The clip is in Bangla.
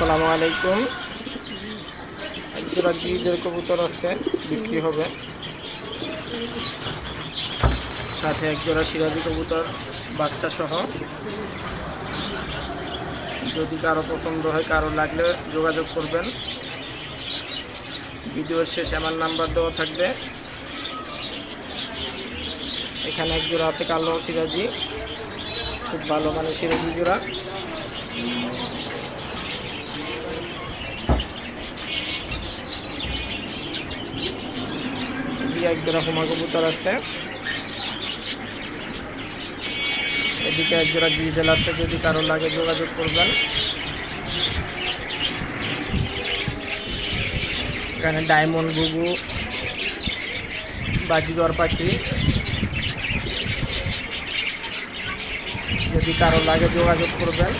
আসসালামু আলাইকুম। একজোড়া জিদের কবুতর আছে, বিক্রি হবে। সাথে একজোড়া সিরাজি কবুতর বাচ্চা সহ যদি কারও পছন্দ হয়, কারও লাগলে যোগাযোগ করবেন। ভিডিওর শেষে আমার নাম্বার দেওয়া থাকবে। এখানে এক জোড়া আছে কালো সিরাজি। খুব ভালো মানে সিরাজি জোড়া। এদিকে এক জোড়া হুমা কবুতর আছে। এদিকে এক জোড়া ডিজেল আছে, যদি কারোর লাগে যোগাযোগ করবেন। এখানে ডায়মন্ড গুগু বাজিগর পাখি যদি কারও লাগে যোগাযোগ করবেন।